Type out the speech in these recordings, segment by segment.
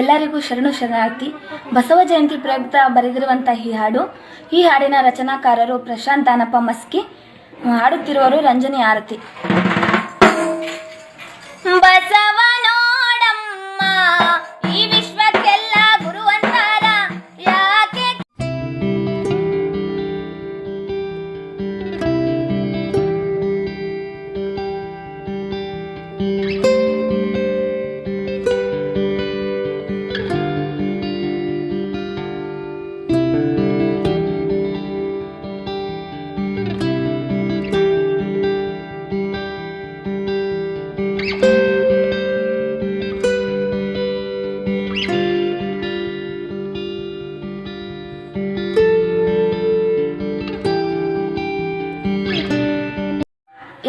ಎಲ್ಲರಿಗೂ ಶರಣು ಶರಣಾರ್ಥಿ. ಬಸವ ಜಯಂತಿ ಪ್ರಯುಕ್ತ ಬರೆದಿರುವಂತಹ ಈ ಹಾಡು. ಈ ಹಾಡಿನ ರಚನಾಕಾರರು ಪ್ರಶಾಂತ್ ದಾನಪ್ಪ ಮಸ್ಕಿ ಹಾಡುತ್ತಿರುವರು ರಂಜನಿ ಆರತಿ. ಬಸವ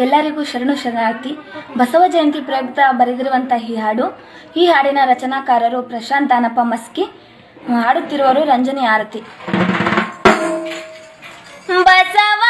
ಎಲ್ಲರಿಗೂ ಶರಣು ಶರಣಾರ್ಥಿ. ಬಸವ ಜಯಂತಿ ಪ್ರಯುಕ್ತ ಬರೆದಿರುವಂತಹ ಈ ಹಾಡು, ಈ ಹಾಡಿನ ರಚನಾಕಾರರು ಪ್ರಶಾಂತ್ ದಾನಪ್ಪ ಮಸ್ಕಿ, ಹಾಡುತ್ತಿರುವರು ರಂಜನಿ ಆರತಿ. ಬಸವ